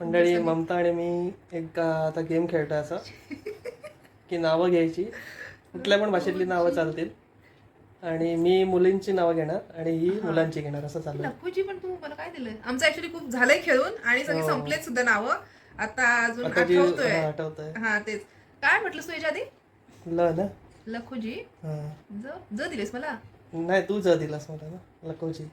मंडळी ममता आणि मी एक आता गेम खेळतोय असं. की नावं घ्यायची. कुठल्या पण भाषेतली नावं चालतील. आणि मी मुलींची नावं घेणार आणि ही मुलांची घेणार असं चालू आहे. लखूजी पण तू मला काय दिलंय? आमचं ऍक्च्युली खूप झालंय खेळून आणि सगळी संपलेत सुद्धा नावं. आता अजून हो. आता जी आठवतोय. हा, आठवतंय. हा तेच. काय म्हटलंस तू याच्या आधी? ल ना? लखूजी. हा. ज ज दिलेस मला? नाही तू ज दिलास मला ना? लकोची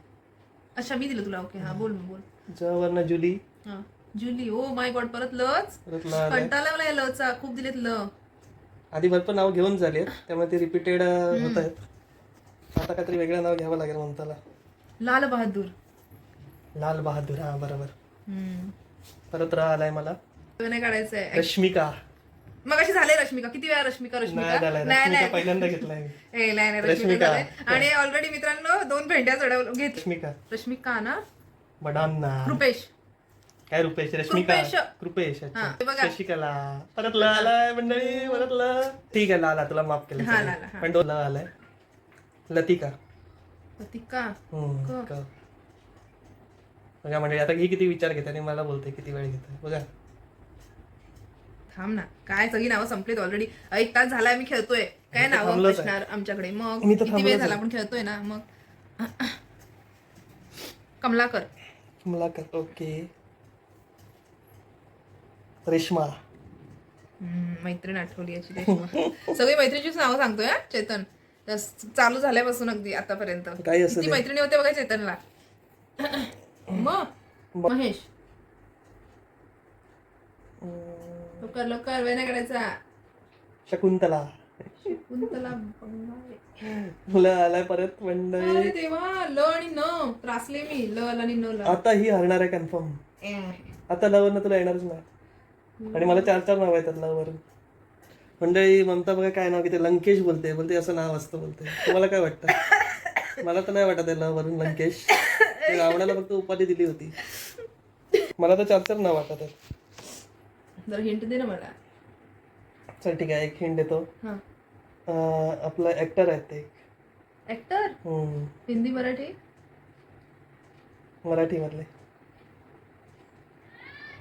अच्छा मी दिलं तुला. ओके हा बोल मग बोल. ज वरनं जुली. हा. जुली ओ माय गॉड परत लच परत ल आलंय. कंटाळा लचा खूप दिलेत ल. आधी भरपूर नाव घेऊन झाली त्यामुळे ते रिपीटेड होत आहेत आता काहीतरी वेगळं नाव घ्यावं लागेल ममताला लाल बहादूर. लाल बहादूर हा बरोबर. हम्म. परत र आलाय मला. तो नाही काढायचंय. रश्मिका. मग अशी झाले रश्मिका. किती वेळा रश्मिका नाही रश्मिका झालाय नाही रश्मिका नाही. पहिल्यांदा घेतलाय मी. ए, नाही नाही रश्मिका रश्मिका. झालंय. आणि ऑलरेडी मित्रांनो दोन भेंड्या चढव घेत रश्मिका. रश्मिका ना? बडांना कृपेश काय रुपेश रश्मिका? कृपेश. कृपेश अच्छा. बघा. शशिकला. परत ल आलाय मंडळी परत ल ठीक आहे लाला तुला माफ केलं. हा, हा. पण तो ल आलाय. लतिका. लतिका? हम्म, क. क. बघा मंडळी आता ही किती विचार घेते आणि मला बोलते किती वेळ घेते. बघा. थांब ना. काय सगळी नावं संपलीत ऑलरेडी एक तास झालाय मी खेळतोय. काय मी तर नावं थांबलोच आहे. असणार आमच्याकडे? मग मी तर किती वेळ थांबलोच झाला आहे. आपण खेळतोय ना? मग. कमलाकर. मला कर ओके. रेश्मा. मैत्रीण आठवली याची रेश्मा. सगळी मैत्रिणीचीच नावं सांगतोय हा, चेतन. चालू झाल्यापासून अगदी आतापर्यंत. काही असू किती. मैत्रिणी होते बघा चेतनला? मग महेश. लवकर लवकर वेळ नाही करायचा शकुंतला कुंतला बंगाळे. मुलं आलाय परत मंडळी. अरे देवा ल आणि न. त्रासले मी ल आणि न ल. आता ही हरणार आहे कन्फर्म. आता लवरनं तुला येणारच नाही. आणि मला चार चार नाव येतात लवरून मंडळी ममता बघा काय नाव घेते? लंकेश बोलते. बोलते असं नाव असतं बोलते. तुम्हाला काय वाटतं? मला तर नाही वाटत आहे लवरून लंकेश. ते रावणाला फक्त उपाधी दिली होती. मला तर चार चार नाव वाटत आहेत जरा हिंट दे ना मला. चल ठीक आहे. एक हिंट देतो. हा. आपला ऍक्टर आहेत ते. ऍक्टर हिंदी मराठी? मराठीमधले.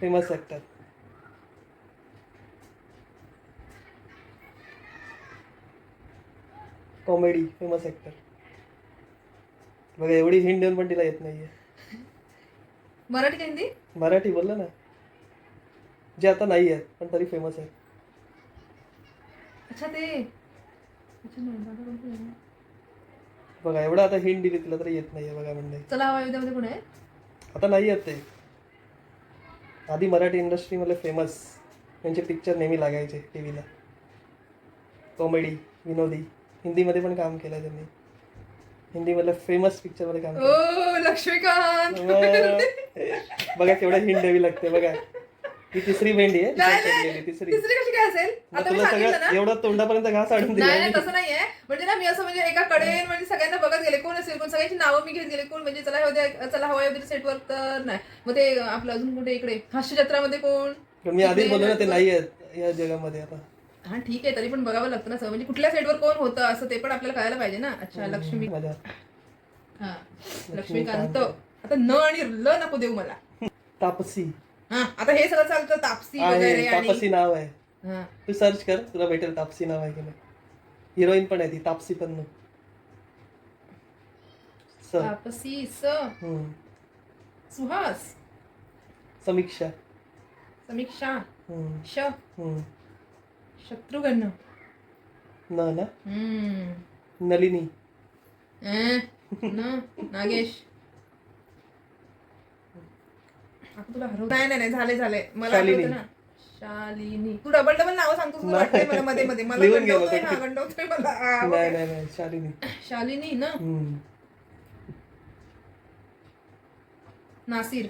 Famous actor comedy famous actor बघा एवढी हिंट देऊन पण तिला येत नाहीये. मराठी का हिंदी? मराठी बोललं ना. जे आता नाही आहेत पण तरी फेमस आहे अच्छा ते अच्छा नाही, दादा कोणतं आहे? बघा एवढं आता हिंट दिली तिला तरी येत नाहीये बघा म्हणजे चला हवा कोण आहे? आता नाही येत ते. आधी मराठी इंडस्ट्रीमध्ये फेमस त्यांचे पिक्चर नेहमी लागायचे टी व्हीला कॉमेडी विनोदी. हिंदीमध्ये पण काम केलं त्यांनी. हिंदीमधल्या फेमस पिक्चरमध्ये काम केलं ओ लक्ष्मीकांत. मग- बघा केवढं हिंट द्यावी लागते बघा. ही तिसरी भेंडी आहे नाही, तिसरी नाही. भेंडी, तिसरी. तिसरी कशी काय असेल? मग आता मी तुला सांगितलं सगळं एवढं तोंडापर्यंत घास आडून नाही दिला नाही तसं नाहीये. म्हणजे ना मी असं म्हणजे एका कडेन म्हणजे सगळ्यांना बघत गेले कोण असेल कोण? सगळ्यांची नावं मी घेत गेले कोण? म्हणजे चला होते चला हवा युद्ध सेटवर तर नाही. मग ते आपलं अजून कुठे इकडे? हास्य जत्रामध्ये कोण? पण मी आधीच बोललो ना ते नाही आहेत या जगामध्ये आता. हा ठीक आहे तरी पण बघावं लागतं ना सगळं. म्हणजे कुठल्या सेटवर कोण होतं असं ते पण आपल्याला कळायला पाहिजे ना. अच्छा लक्ष्मी. माझ्या हा लक्ष्मीकांत. आता न आणि ल नको देऊ मला. तापसी. हा आता हे सगळं चालतं तापसी वगैरे आणि तापसी नाव आहे. हा. तू सर्च कर तुला भेटेल तापसी नाव आहे की नाही. हिरोईन पण आहे ती तापसी पण स. तापसी स. सुहास. समीक्षा. समीक्षा. हम्म. श. हम्म. शत्रुघ्न न ना हम्म. नलिनी. अं, न नागेश. आता तुला हरव नाही नाही नाही झाले झाले. मला शालिनी. आठवतं ना. शालिनी. तू डबल डबल नाव सांगतो तुला वाटतंय मला मध्ये मध्ये. मला लिहून घे गंडवतोय मग. गंडवतोय मला. नाही. नाही नाही शालिनी. शालिनी ना? हम्म. नासिर.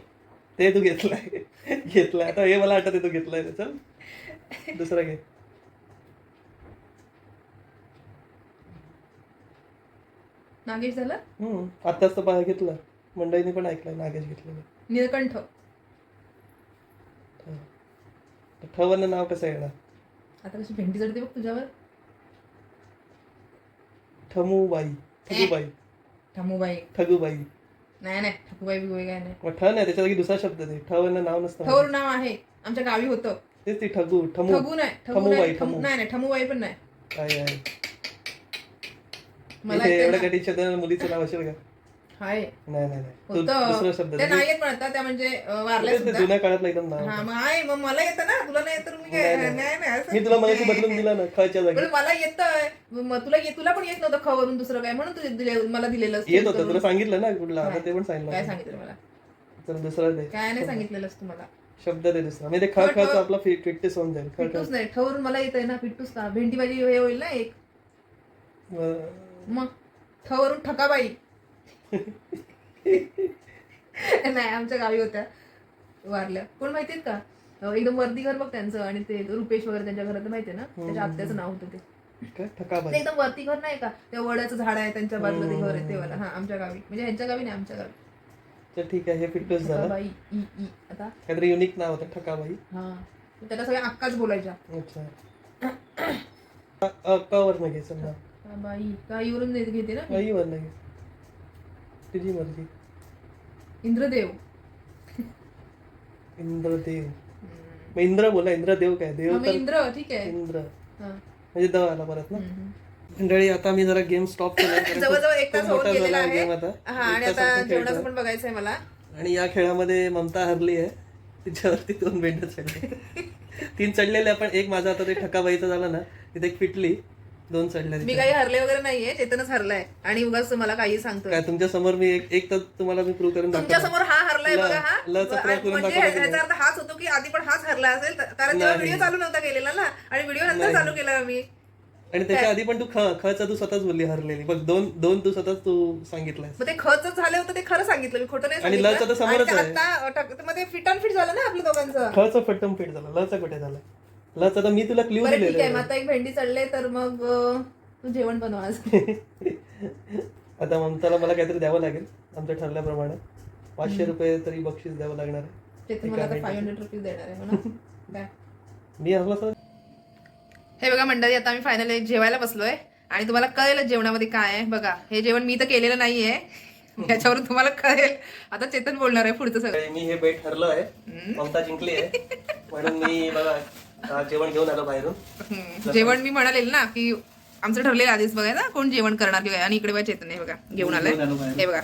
ते तू घेतलाय. घेतलाय. आता हे मला आठवते तू घेतलाय चल दुसरं घे. नागेश झालं? हम्म. आत्ताच तर पहा घेतलं. मंडळीने पण ऐकलंय नागेश घेतलेलं. निळकंठ ठवनं नाव कसं येणार? आता कशी भेंडी चढते बघ तुझ्यावर. ठमूबाई ठगूबाई. ठमूबाई. ठगूबाई. नाही नाही ठकूबाई बिगुबाई काय नाही. मग ठ नाही त्याच्या जागी दुसरा शब्द ते ठवनं नाव नसतं ठौर नाव आहे. आमच्या गावी होतं. तेच ती ठगू ठमू. ठगू नाही ठगू ठमूबाई, नाही ठमू. ठमू- नाही नाही ठमूबाई पण नाही. आहे आहे मला इथे येते एवढं ना. काही टीचर मुलीचं नाव असेल का? आहे नाही नाही नाही. तो दुसरा होतं शब्द ते आहे. नाही येत म्हणतात त्या म्हणजे अं, वारल्या तेच ते सुद्धा. जुन्या काळातलं एकदम नाव हा होतं. मग आहे मग मला येतं ना? तुला नाही येत तर मी काय नाही, नाही. नाही नाही असं मी तुला मगाशी बदलून दिला ना खच्या जागी. पण मला येतंय. मग तुला ये- तुला पण येत नव्हतं खवरून दुसरं काय? म्हणून तुझे दिले मला दिलेलं येत होतं तुला सांगितलं ना कुठला आता ते पण काय सांगितलं सांगितलं मला? तर दुसरा दे. काय नाही सांगितलेलंस तू मला. शब्द दे दुसरा. म्हणजे ख ठ- खचा आपला फिटनेस होऊन जाईल. ख ख पिट्टूस नाही ठवरून मला येतंय ना पिट्टूस का? भेंडी भाजी हे होईल ना एक? अं, मग ठवरून ठकाबाई. नाही आमच्या गावी होत्या. वारल्या. कोण माहितीत का? एकदम वर्दी घर बघ त्यांचं आणि ते रुपेश वगैरे त्यांच्या घरात माहितीये ना? त्याच्या आत्याचं नाव होतं ते. एकदम वरती घर नाही का? त्या वड्याचं झाड आहे त्यांच्या बाजूला ते घर आहे ते वाला. हा आमच्या गावी. म्हणजे ह्यांच्या गावी नाही आमच्या गावी. तर ठीक आहे हे फिटनेस झालं. ठकाबाई ई ई आता. काहीतरी युनिक नाव होतं ठकाबाई. हा. त्याला सगळ्या अक्काच बोलायच्या. अच्छा. अ- अ, क वरनं घे समजा हा, बाई येऊन नाही घेते ना तुझी मर्जी इंद्रदेव इंद्रदेव मग इंद्र बोला इंद्रदेव काय देव तर इंद्र ठीक आहे इंद्र हा. म्हणजे द आला परत ना. मंडळी आता मी जरा गेम स्टॉप केला कारण जवळजवळ खूप- एक तास खूप होत मोठा गेलेला झाला आहे गेम आता हा आणि आता जेवणाचं. पण बघायचंय मला आणि या खेळामध्ये ममता हरली आहे तिच्यावरती दोन बेंड चढले तीन चढलेल्या पण एक माझा आता ते ठकाबाईचा झाला ना तिथे एक फिटली दोन चढल्या मी. काही हरले वगैरे नाहीये चेतनच हरलाय. आणि उगाच मला काही सांगतोय. काय तुमच्यासमोर मी एक एक तर तुम्हाला मी प्रूव्ह करून तुमच्यासमोर हा हरलाय ल- बघा हा. करून म्हणजे अर्थ हाच होतो की आधी पण हाच हरला असेल तर- कारण तेव्हा. व्हिडिओ चालू नव्हता केलेला ना आणि व्हिडिओ नंतर. चालू केला मी आणि त्याच्या आधी पण तू ख खचा तू स्वतःच बोलली हरलेली. बघ दोन दोन तू स्वतःच तू सांगितलंयस. मग ते खच झालं होतं ते खरं सांगितलं मी खोटं नाही आणि. लचं तर समोरच आणि ते आहे. आता टक- मग ते फिट अँड फिट झालं ना आपल्या दोघांचं. खचा फट्टम फिट झाला लचा कुठे झाला? लचा तर मी तुला क्ल्यू बरं ठीक आहे मग आता एक भेंडी चढले तर मग अं, तू जेवण बनव आज आता ममताला मला काहीतरी द्यावं लागेल आमच्या ठरल्याप्रमाणे. पाचशे रुपये तरी बक्षीस द्यावं लागणार आहे. ते तुम्हाला आता फाईव्ह हंड्रेड रुपीज देणार आहे म्हणा काय मी सर हे बघा मंडळी आता आम्ही फायनली जेवायला बसलोय. आणि तुम्हाला कळेल जेवणामध्ये काय आहे. बघा हे जेवण मी तर केलेलं नाहीये. याच्यावरून तुम्हाला कळेल. आता चेतन बोलणार आहे पुढचं सगळं. मी हे बेट ठरलो आहे. ममता जिंकली आहे. म्हणून मी बघा जेवण घेऊन आलो बाहेरून. जेवण मी म्हणाले ना की आमचं ठरलेलं आधीच बघा ना कोण जेवण करणार किंवा आणि इकडे बघा चेतन हे बघा घेऊन आलाय. हे बघा.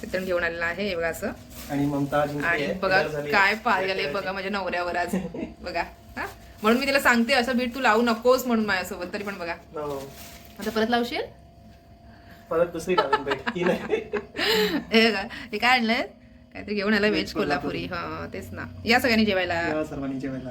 चेतन घेऊन आलेलं आहे हे बघा असं. आणि ममता आणि आहे. बघा काय आले बघा माझ्या नवऱ्यावर आज. बघा. हा? म्हणून मी तिला सांगते असं बीट तू लावू नकोस म्हणून माझ्यासोबत तरी पण बघा. हो. आता परत लावशील? परत दुसरी ही हे हे काय आणलंय? काहीतरी घेऊन आलं व्हेज कोल्हापुरी. हा तेच ना. या सगळ्यांनी जेवायला. सर्वांनी जेवायला.